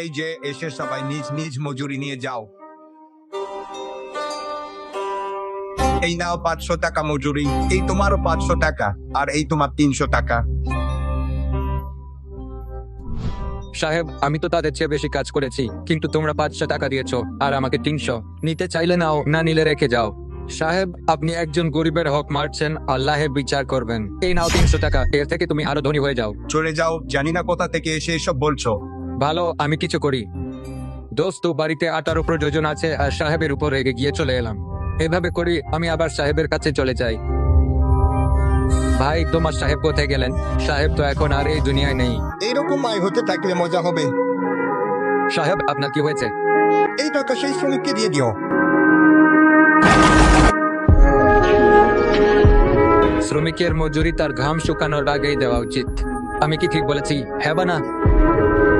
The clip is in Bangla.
এই যে এসে সবাই নিজ নিজ মজুরি নিয়ে যাও। এই নাও পাঁচশো টাকা মজুরি এই তোমারও পাঁচশো টাকা আর এই তোমার তিনশো টাকা। সাহেব আমি তো তাদের চেয়ে বেশি কাজ করেছি কিন্তু তোমরা পাঁচশো টাকা দিয়েছ আর আমাকে তিনশো। নিতে চাইলে নাও না নিলে রেখে যাও। সাহেব আপনি একজন গরিবের হক মারছেন আল্লাহে বিচার করবেন। এই নাও তিনশো টাকা এর থেকে তুমি আরও ধনী হয়ে যাও। চলে যাও জানি না কোথা থেকে এসে এসব বলছো। ভালো আমি কিছু করি। দোস্ত বাড়িতে আটার উপর যোজন আছে আর সাহেবের উপর রেগে গিয়ে চলে এলাম। এভাবে করি আমি আবার সাহেবের কাছে চলে যাই। ভাই তোমার সাহেব কোথায় গেলেন? সাহেব তো এখন আর এই দুনিয়ায় নেই। এইরকম আয় হতে থাকলে মজা হবে। সাহেব আপনার কি হয়েছে? এই টাকা সেই শ্রমিককে দিয়ে দিও। শ্রমিকের মজুরি তার ঘাম শুকানোর আগেই দেওয়া উচিত। আমি কি ঠিক বলেছি? হ্যাঁ বা না?